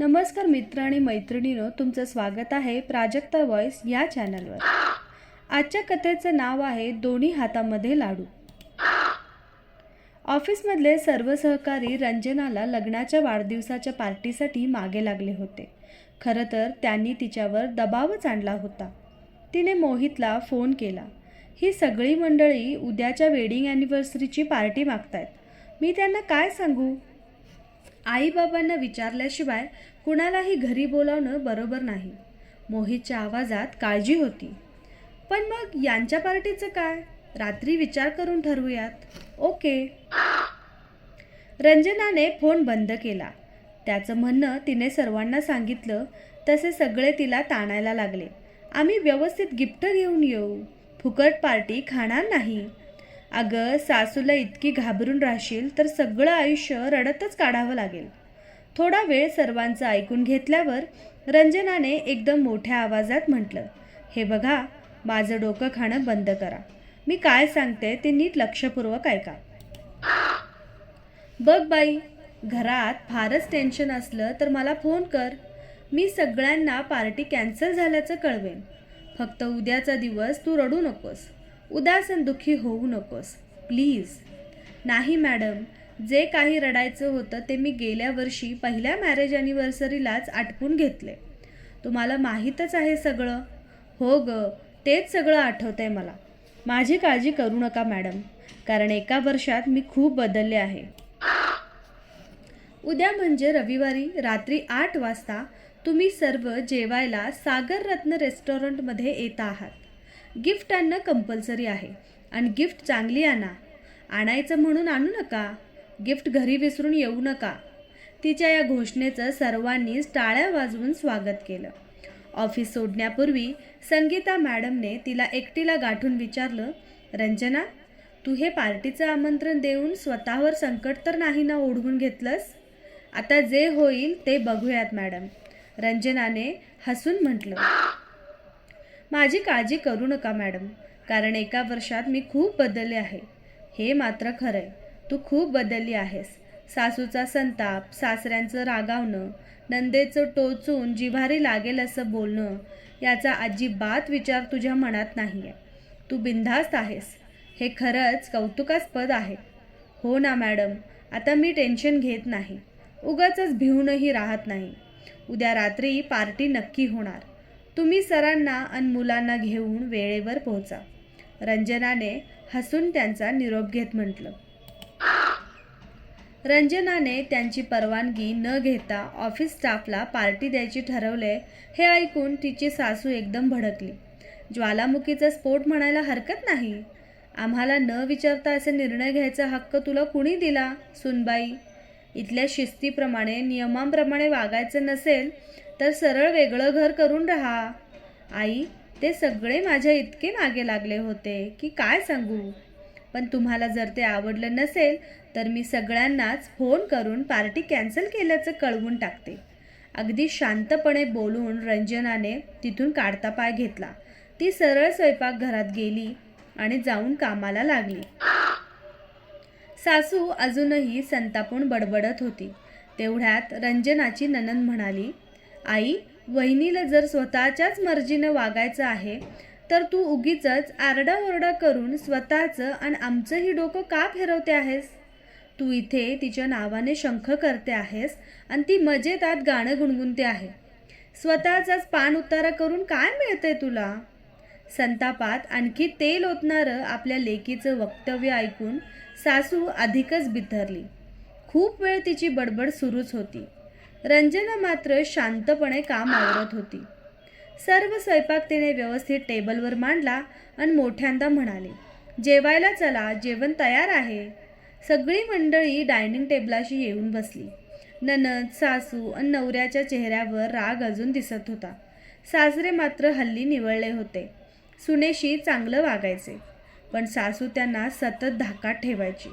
नमस्कार मित्र आणि मैत्रिणीनो तुमचं स्वागत आहे प्राजक्ता व्हॉइस या चॅनलवर. आजच्या कथेचं नाव आहे दोन्ही हातामध्ये लाडू. ऑफिसमधले सर्व सहकारी रंजनाला लग्नाच्या वाढदिवसाच्या पार्टीसाठी मागे लागले होते. खरं तर त्यांनी तिच्यावर दबावच आणला होता. तिने मोहितला फोन केला ही सगळी मंडळी उद्याच्या वेडिंग ॲनिव्हर्सरीची पार्टी मागतायत. मी त्यांना काय सांगू? आईबाबांना विचारल्याशिवाय कुणालाही घरी बोलावणं बरोबर नाही. मोहितच्या आवाजात काळजी होती. पण मग यांच्या पार्टीचं काय? रात्री विचार करून ठरवूयात. ओके. रंजनाने फोन बंद केला. त्याचं म्हणणं तिने सर्वांना सांगितलं. तसे सगळे तिला ताणायला लागले. आम्ही व्यवस्थित गिफ्ट घेऊन येऊ. फुकट पार्टी खाणार नाही. अगं सासूला इतकी घाबरून राहशील तर सगळं आयुष्य रडतच काढावं लागेल. थोडा वेळ सर्वांचं ऐकून घेतल्यावर रंजनाने एकदम मोठ्या आवाजात म्हटलं हे बघा माझं डोकं खाणं बंद करा. मी काय सांगते ते नीट लक्षपूर्वक ऐका. बघ बाई घरात फारच टेन्शन असलं तर मला फोन कर. मी सगळ्यांना पार्टी कॅन्सल झाल्याचं कळवेन. फक्त उद्याचा दिवस तू रडू नकोस. उदासन दुःखी होऊ नकोस. प्लीज. नाही मॅडम जे काही रडायचं होतं ते मी गेल्या वर्षी पहिल्या मॅरेज ॲनिव्हर्सरीलाच आटपून घेतले. तुम्हाला माहीतच आहे सगळं? हो ग तेच सगळं आठवतंय मला. माझी काळजी करू नका मॅडम कारण एका वर्षात मी खूप बदलले आहे. उद्या म्हणजे रविवारी रात्री आठ वाजता तुम्ही सर्व जेवायला सागर रत्न रेस्टॉरंटमध्ये येत आहात. गिफ्ट आणणं कंपल्सरी आहे. आणि गिफ्ट चांगली आणा. आणायचं म्हणून आणू नका. गिफ्ट घरी विसरून येऊ नका. तिच्या या घोषणेचं सर्वांनीच टाळ्या वाजवून स्वागत केलं. ऑफिस सोडण्यापूर्वी संगीता मॅडमने तिला एकटीला गाठून विचारलं रंजना तू हे पार्टीचं आमंत्रण देऊन स्वतःवर संकट तर नाही ना ओढवून घेतलंस? आता जे होईल ते बघूयात मॅडम. रंजनाने हसून म्हटलं माझी काळजी करू नका मॅडम कारण एका वर्षात मी खूप बदलले आहे. हे मात्र खरंय. तू खूप बदलली आहेस. सासूचा संताप सासऱ्यांचं रागावणं नंदेचं टोचून जिव्हारी लागेल असं बोलणं याचा अजिबात विचार तुझ्या मनात नाही आहे तू बिनधास्त आहेस. हे खरंच कौतुकास्पद आहे. हो ना मॅडम. आता मी टेन्शन घेत नाही. उगाचच भिवूनही राहत नाही. उद्या रात्री पार्टी नक्की होणार. तुम्ही सरांना आणि मुलांना घेऊन वेळेवर पोहोचा. रंजनाने हसून त्यांचा निरोप घेत म्हटलं. रंजनाने त्यांची परवानगी न घेता ऑफिस स्टाफला पार्टी द्यायची ठरवले हे ऐकून तिची सासू एकदम भडकली. ज्वालामुखीचा स्फोट म्हणायला हरकत नाही. आम्हाला न विचारता असे निर्णय घ्यायचा हक्क तुला कुणी दिला? सुनबाई इथल्या शिस्तीप्रमाणे नियमांप्रमाणे वागायचं नसेल तर सरळ वेगळं घर करून राहा. आई ते सगळे माझ्या इतके मागे लागले होते की काय सांगू? पण तुम्हाला जर ते आवडलं नसेल तर मी सगळ्यांनाच फोन करून पार्टी कॅन्सल केल्याचं कळवून टाकते. अगदी शांतपणे बोलून रंजनाने तिथून काढता पाय घेतला. ती सरळ स्वयंपाकघरात गेली आणि जाऊन कामाला लागली. सासू अजूनही संतापून बडबडत होती. तेवढ्यात रंजनाची ननंद म्हणाली आई वहिनीला जर स्वतःच्याच मर्जीनं वागायचं आहे तर तू उगीच आरडाओरडा करून स्वतःचं आणि आमचंही डोकं का फिरवते आहेस? तू इथे तिच्या नावाने शंख करते आहेस आणि ती मजेतात गाणं गुणगुणते आहे. स्वतःचाच पान उतारा करून काय मिळतंय तुला? संतापात आणखी तेल ओतणारं आपल्या लेकीचं वक्तव्य ऐकून सासू अधिकच बिथरली. खूप वेळ तिची बडबड सुरूच होती. रंजना मात्र शांतपणे काम आवरत होती. सर्व स्वयंपाक तिने व्यवस्थित टेबलवर मांडला आणि मोठ्यांदा म्हणाले जेवायला चला जेवण तयार आहे. सगळी मंडळी डायनिंग टेबलाशी येऊन बसली. ननद सासू आणि नवऱ्याच्या चेहऱ्यावर राग अजून दिसत होता. सासरे मात्र हल्ली निवळले होते. सुनेशी चांगलं वागायचे पण सासू त्यांना सतत धाकात ठेवायची.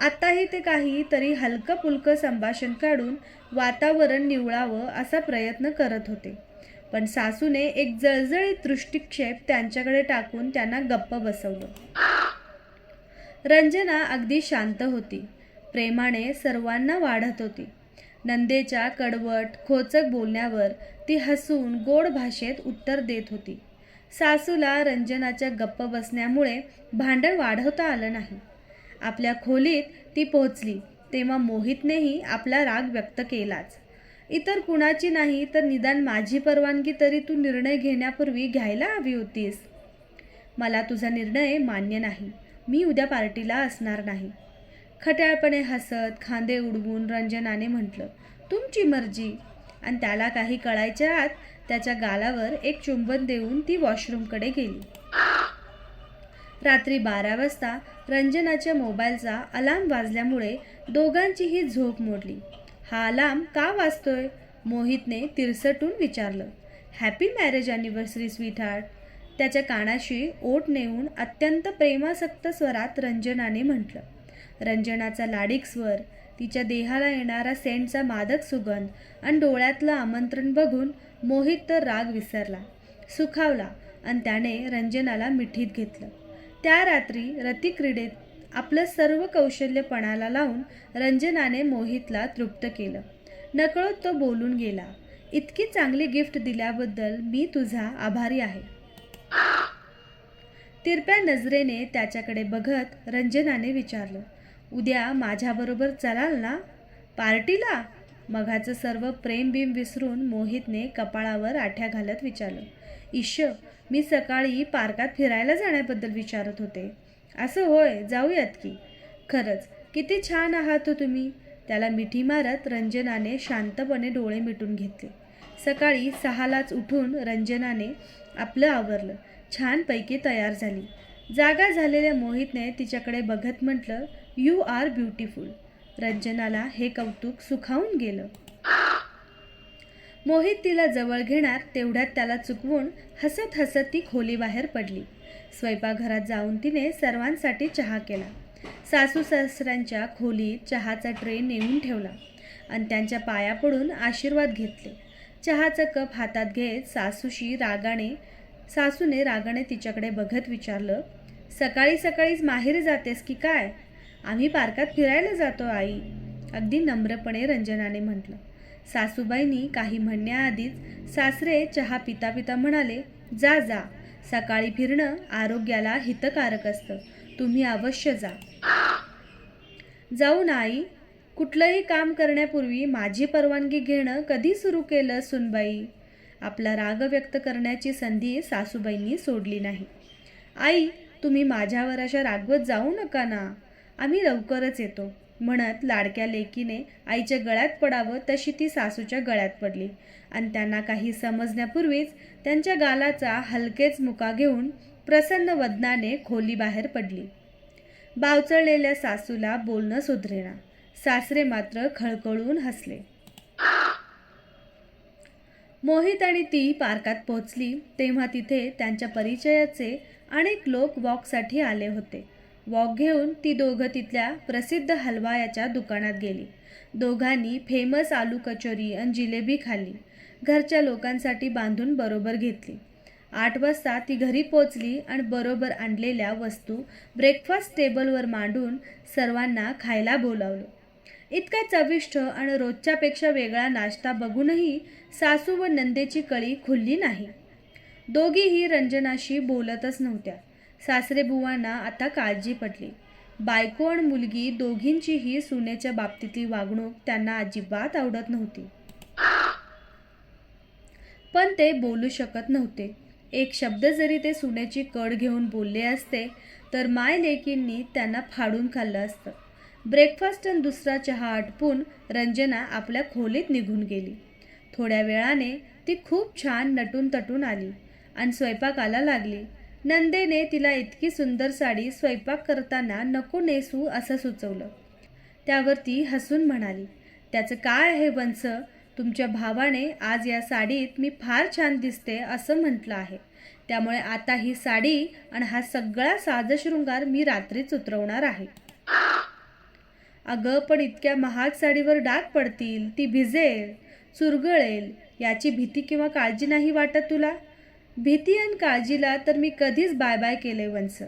आत्ताही ते काही तरी हलकं पुलकं संभाषण काढून वातावरण निवळावं असा प्रयत्न करत होते. पण सासूने एक जळजळीत दृष्टिक्षेप त्यांच्याकडे टाकून त्यांना गप्प बसवलं. रंजना अगदी शांत होती. प्रेमाने सर्वांना वाढत होती. नंदेच्या कडवट खोचक बोलण्यावर ती हसून गोड भाषेत उत्तर देत होती. सासूला रंजनाच्या गप्प बसण्यामुळे भांडण वाढवता आलं नाही. आपल्या खोलीत ती पोहोचली तेव्हा मोहितनेही आपला राग व्यक्त केलाच. इतर कुणाची नाही तर निदान माझी परवानगी तरी तू निर्णय घेण्यापूर्वी घ्यायला हवी होतीस. मला तुझा निर्णय मान्य नाही. मी उद्या पार्टीला असणार नाही. खट्याळपणे हसत खांदे उडवून रंजनाने म्हटलं तुमची मर्जी. आणि त्याला काही कळायच्या आत त्याच्या गालावर एक चुंबन देऊन ती वॉशरूमकडे गेली. रात्री बारा वाजता रंजनाच्या मोबाईलचा अलार्म वाजल्यामुळे दोघांचीही झोप मोडली. हा अलाम का वाजतोय मोहितने तिरसटून विचारलं. हॅपी मॅरेज अॅनिव्हर्सरी स्वीटहार्ट त्याच्या कानाशी ओट नेऊन अत्यंत प्रेमासक्त स्वरात रंजनाने म्हटलं. रंजनाचा लाडीक स्वर तिच्या देहाला येणारा सेंटचा मादक सुगंध आणि डोळ्यातलं आमंत्रण बघून मोहित तर राग विसरला. सुखावला आणि त्याने रंजनाला मिठीत घेतलं. त्या रात्री रतिक्रीडेत आपलं सर्व कौशल्य पणाला लावून रंजनाने मोहितला तृप्त केलं. नकळत तो बोलून गेला इतकी चांगली गिफ्ट दिल्याबद्दल मी तुझा आभारी आहे. तिरप्या नजरेने त्याच्याकडे बघत रंजनाने विचारलं उद्या माझ्याबरोबर चलाल ना? पार्टीला? मघाचं सर्व प्रेमबिम विसरून मोहितने कपाळावर आठ्या घालत विचारलं ईश मी सकाळी पार्कात फिरायला जाण्याबद्दल विचारत होते. असं होय जाऊयात की. खरंच किती छान आहात हो तुम्ही. त्याला मिठी मारत रंजनाने शांतपणे डोळे मिटून घेतले. सकाळी सहालाच उठून रंजनाने आपलं आवरलं. छानपैकी तयार झाली. जागा झालेल्या मोहितने तिच्याकडे बघत म्हटलं यू आर ब्युटिफुल रंजनाला हे कौतुक सुखावून गेलं. मोहित तिला जवळ घेणार तेवढ्यात त्याला चुकवून हसत हसत ती खोलीबाहेर पडली. स्वयंपाकघरात जाऊन तिने सर्वांसाठी चहा केला. सासू सासऱ्यांच्या खोलीत चहाचा ट्रे नेऊन ठेवला आणि त्यांच्या पाया पडून आशीर्वाद घेतले. चहाचा कप हातात घेत सासूशी रागाने सासूने रागाने तिच्याकडे बघत विचारलं सकाळी सकाळीच माहेर जातेस की काय? आम्ही पार्कात फिरायला जातो आई अगदी नम्रपणे रंजनाने म्हटलं. सासूबाईंनी काही म्हणण्याआधीच सासरे चहा पिता पिता म्हणाले जा जा सकाळी फिरणं आरोग्याला हितकारक असतं. तुम्ही अवश्य जा. जाऊ ना आई कुठलंही काम करण्यापूर्वी माझी परवानगी घेणं कधी सुरू केलं सुनबाई? आपला राग व्यक्त करण्याची संधी सासूबाईंनी सोडली नाही. आई तुम्ही माझ्यावर अशा रागवत जाऊ नका ना. आम्ही लवकरच येतो. म्हणत लाडक्या लेकीने आईच्या गळ्यात पडावं तशी ती सासूच्या गळ्यात पडली. आणि त्यांना काही समजण्यापूर्वीच त्यांच्या गालाचा हलकेच मुका घेऊन प्रसन्न वदनाने खोली बाहेर पडली. बावचळलेल्या सासूला बोलणं सुधरेना. सासरे मात्र खळखळून हसले. मोहित आणि ती पार्कात पोहोचली तेव्हा तिथे त्यांच्या परिचयाचे अनेक लोक वॉकसाठी आले होते. वॉक घेऊन ती दोघं तिथल्या प्रसिद्ध हलवायाच्या दुकानात गेली. दोघांनी फेमस आलू कचोरी आणि जिलेबी खाल्ली. घरच्या लोकांसाठी बांधून बरोबर घेतली. आठ वाजता ती घरी पोचली आणि बरोबर आणलेल्या वस्तू ब्रेकफास्ट टेबलवर मांडून सर्वांना खायला बोलावलं. इतका चविष्ट आणि रोजच्यापेक्षा वेगळा नाश्ता बघूनही सासू व नंदेची कळी खुलली नाही. दोघीही रंजनाशी बोलतच नव्हत्या. सासरेबुवांना आता काळजी पडली बायको आणि मुलगी दोघींचीही सुनेच्या बाबतीतली वागणूक त्यांना अजिबात आवडत नव्हती. पण ते बोलू शकत नव्हते. एक शब्द जरी ते सुनेची कड घेऊन बोलले असते तर माय लेकींनी त्यांना फाडून खाल्लं असतं. ब्रेकफास्ट आणि दुसरा चहा आटपून रंजना आपल्या खोलीत निघून गेली. थोड्या वेळाने ती खूप छान नटून तटून आली आणि स्वयंपाकाला लागली. नंदेने तिला इतकी सुंदर साडी स्वयंपाक करताना नको नेसू असं सुचवलं. त्यावर ती हसून म्हणाली त्याचं काय आहे वंस तुमच्या भावाने आज या साडीत मी फार छान दिसते असं म्हटलं आहे. त्यामुळे आता ही साडी आणि हा सगळा साजशृंगार मी रात्रीच उतरवणार आहे. अगं पण इतक्या महाग साडीवर डाग पडतील ती भिजेल चुरगळेल याची भीती किंवा काळजी नाही वाटत तुला? भीती आणि काळजीला तर मी कधीच बाय बाय केले वंस.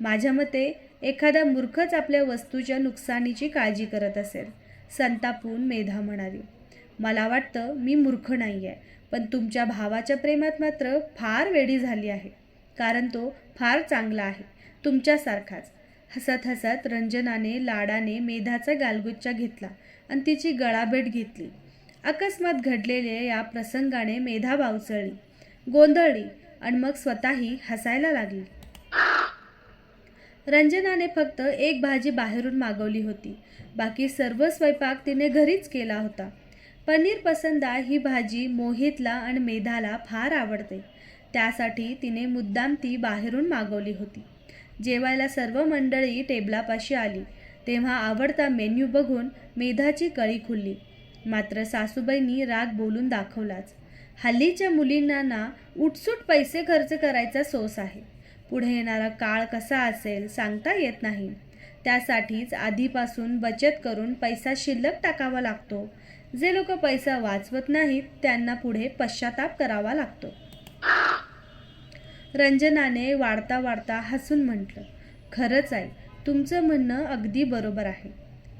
माझ्या मते एखादा मूर्खच आपल्या वस्तूच्या नुकसानीची काळजी करत असेल संतापून मेधा म्हणाली मला वाटतं मी मूर्ख नाही आहे पण तुमच्या भावाच्या प्रेमात मात्र फार वेडी झाली आहे. कारण तो फार चांगला आहे तुमच्यासारखाच. हसत हसत रंजनाने लाडाने मेधाचा गालगुच्चा घेतला आणि तिची गळाभेट घेतली. अकस्मात घडलेल्या या प्रसंगाने मेधा बावचळली. गोंधळली आणि मग स्वतःही हसायला लागली. रंजनाने फक्त एक भाजी बाहेरून मागवली होती. बाकी सर्व स्वयंपाक तिने घरीच केला होता. पनीर पसंदा ही भाजी मोहितला आणि मेधाला फार आवडते. त्यासाठी तिने मुद्दाम ती बाहेरून मागवली होती. जेवायला सर्व मंडळी टेबलापाशी आली. तेव्हा आवडता मेन्यू बघून मेधाची कळी खुलली. मात्र सासूबाईंनी राग बोलून दाखवलाच. हल्लीच्या मुलींना ना उठसूट पैसे खर्च करायचा सोस आहे. पुढे येणारा काळ कसा असेल सांगता येत नाही. त्यासाठीच आधीपासून बचत करून पैसा शिल्लक टाकावा लागतो. जे लोक पैसा वाचवत नाहीत त्यांना पुढे पश्चाताप करावा लागतो. रंजनाने वाढता वाढता हसून म्हटलं खरंच आहे तुमचं म्हणणं अगदी बरोबर आहे.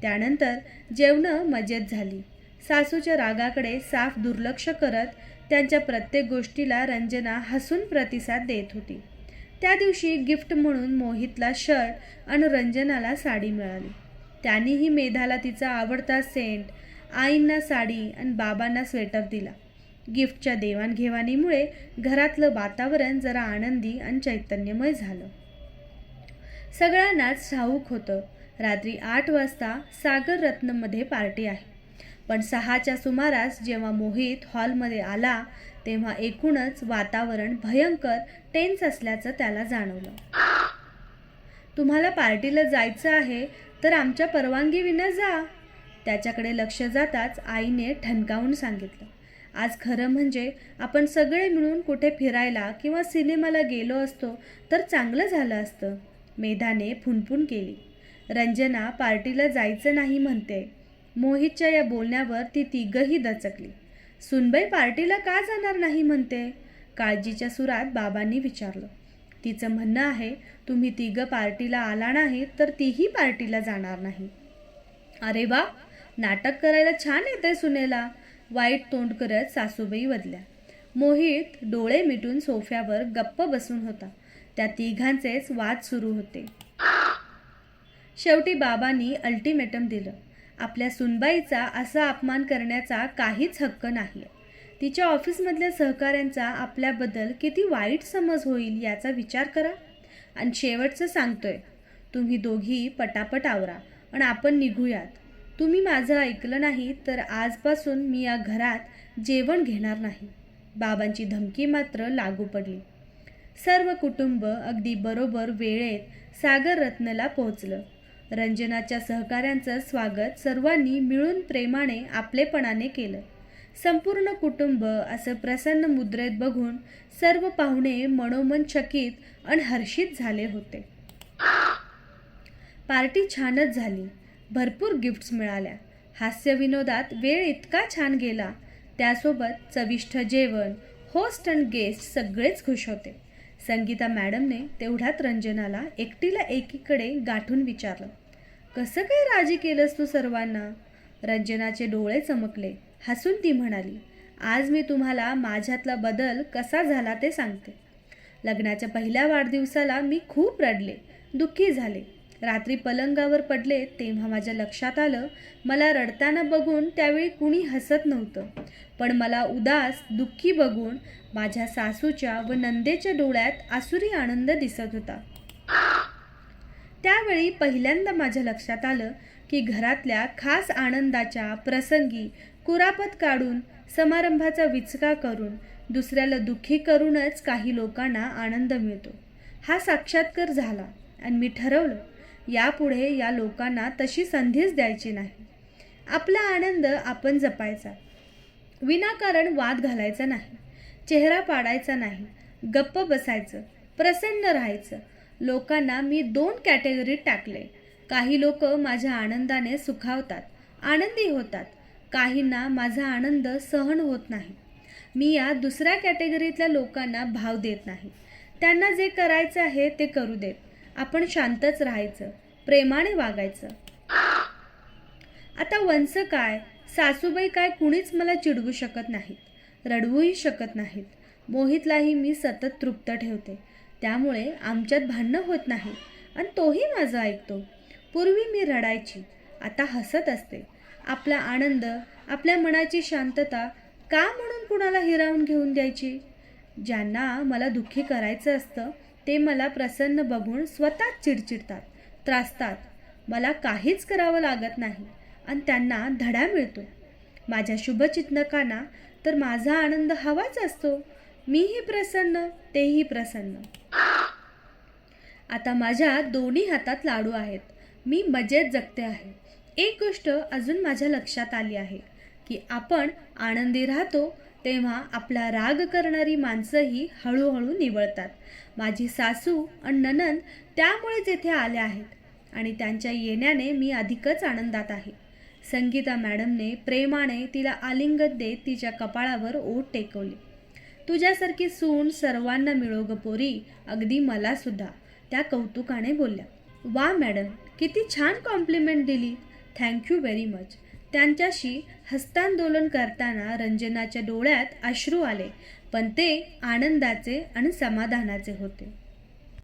त्यानंतर जेवणं मजेत झाली. सासूच्या रागाकडे साफ दुर्लक्ष करत त्यांच्या प्रत्येक गोष्टीला रंजना हसून प्रतिसाद देत होती. त्या दिवशी गिफ्ट म्हणून मोहितला शर्ट आणि रंजनाला साडी मिळाली. त्यांनीही मेधाला तिचा आवडता सेंट आईंना साडी आणि बाबांना स्वेटर दिला. गिफ्टच्या देवाणघेवाणीमुळे घरातलं वातावरण जरा आनंदी आणि चैतन्यमय झालं. सगळ्यांनाच ठाऊक होतं. रात्री आठ वाजता सागर रत्नमध्ये पार्टी आहे. पण सहाच्या सुमारास जेव्हा मोहित हॉलमध्ये आला तेव्हा एकूणच वातावरण भयंकर टेन्स असल्याचं त्याला जाणवलं. तुम्हाला पार्टीला जायचं आहे तर आमच्या परवानगीविना जा. त्याच्याकडे लक्ष जाताच आईने ठणकावून सांगितलं. आज खरं म्हणजे आपण सगळे मिळून कुठे फिरायला किंवा सिनेमाला गेलो असतो तर चांगलं झालं असतं मेधाने फुनफुन केली. रंजना पार्टीला जायचं नाही म्हणते. मोहितच्या या बोलण्यावर ती तिघही दचकली. सुनबाई पार्टीला का जाणार नाही म्हणते? काळजीच्या सुरात बाबांनी विचारलं. तिचं म्हणणं आहे तुम्ही तिघं पार्टीला आला नाही तर तीही पार्टीला जाणार नाही. अरे वा! नाटक करायला छान येते सुनेला. वाईट तोंड करत सासूबाई वदल्या. मोहित डोळे मिटून सोफ्यावर गप्प बसून होता. त्या तिघांचेच वाद सुरू होते. शेवटी बाबांनी अल्टिमेटम दिलं. आपल्या सुनबाईचा असा अपमान करण्याचा काहीच हक्क नाही. तिच्या ऑफिसमधल्या सहकाऱ्यांचा आपल्याबद्दल किती वाईट समज होईल याचा विचार करा. आणि शेवटचं सांगतोय तुम्ही दोघी पटापट आवरा आणि आपण निघूयात. तुम्ही माझं ऐकलं नाही तर आजपासून मी या घरात जेवण घेणार नाही. बाबांची धमकी मात्र लागू पडली. सर्व कुटुंब अगदी बरोबर वेळेत सागर रत्नला पोहोचलं. रंजनाच्या सहकाऱ्यांचं स्वागत सर्वांनी मिळून प्रेमाने आपलेपणाने केलं. संपूर्ण कुटुंब असं प्रसन्न मुद्रेत बघून सर्व पाहुणे मनोमन चकित आणि हर्षित झाले होते. पार्टी छानच झाली. भरपूर गिफ्ट्स मिळाल्या. हास्यविनोदात वेळ इतका छान गेला. त्यासोबत चविष्ट जेवण होस्ट अँड गेस्ट सगळेच खुश होते. संगीता मॅडमने तेवढ्यात रंजनाला एकटीला एकीकडे गाठून विचारलं. कसं काय राजी केलंस तू सर्वांना? रंजनाचे डोळे चमकले. हसून ती म्हणाली आज मी तुम्हाला माझ्यातला बदल कसा झाला ते सांगते. लग्नाच्या पहिल्या वाढदिवसाला मी खूप रडले दुःखी झाले. रात्री पलंगावर पडले तेव्हा माझ्या लक्षात आलं मला रडताना बघून त्यावेळी कुणी हसत नव्हतं. पण मला उदास दुःखी बघून माझ्या सासूच्या व नंदेच्या डोळ्यात आसुरी आनंद दिसत होता. त्यावेळी पहिल्यांदा माझ्या लक्षात आलं की घरातल्या खास आनंदाच्या प्रसंगी कुरापत काढून समारंभाचा विचका करून दुसऱ्याला दुःखी करूनच काही लोकांना आनंद मिळतो. हा साक्षात्कार झाला आणि मी ठरवलं यापुढे या लोकांना तशी संधीच द्यायची नाही. आपला आनंद आपण जपायचा. विनाकारण वाद घालायचा नाही. चेहरा पाडायचा नाही. गप्प बसायचं. प्रसन्न राहायचं. लोकांना मी दोन कॅटेगरीत टाकले. काही लोक माझ्या आनंदाने सुखावतात आनंदी होतात. काहींना माझा आनंद सहन होत नाही. मी या दुसऱ्या कॅटेगरीतल्या लोकांना भाव देत नाही. त्यांना जे करायचं आहे ते करू देत. आपण शांतच राहायचं प्रेमाने वागायचं. आता वंस काय सासूबाई काय कुणीच मला चिडवू शकत नाहीत रडवूही शकत नाहीत. मोहितलाही मी सतत तृप्त ठेवते. त्यामुळे आमच्यात भांडणं होत नाही. आणि तोही माझं ऐकतो. पूर्वी मी रडायची. आता हसत असते. आपला आनंद आपल्या मनाची शांतता का म्हणून कुणाला हिरावून घेऊन द्यायची? ज्यांना मला दुःखी करायचं असतं ते मला प्रसन्न बघून स्वतःच चिडचिडतात त्रासतात. मला काहीच करावं लागत नाही आणि त्यांना धडा मिळतो. माझ्या शुभचिंतकांना तर माझा आनंद हवाच असतो. मीही प्रसन्न तेही प्रसन्न. आता माझ्या दोन्ही हातात लाडू आहेत. मी मजेत जगते आहे. एक गोष्ट अजून माझ्या लक्षात आली आहे की आपण आनंदी राहतो तेव्हा आपला राग करणारी माणसंही हळूहळू निवळतात. माझी सासू आणि ननंद त्यामुळेच येथे आल्या आहेत आणि त्यांच्या येण्याने मी अधिकच आनंदात आहे. संगीता मॅडमने प्रेमाने तिला आलिंगत देत तिच्या कपाळावर ओठ टेकवली. तुझ्यासारखी सून सर्वांना मिळो ग पोरी अगदी मला सुद्धा त्या कौतुकाने बोलल्या. वा मॅडम किती छान कॉम्प्लिमेंट दिली. Thank you very much. त्यांच्याशी हस्तांदोलन करताना रंजनाच्या डोळ्यात अश्रू आले पण ते आनंदाचे आणि समाधानाचे होते.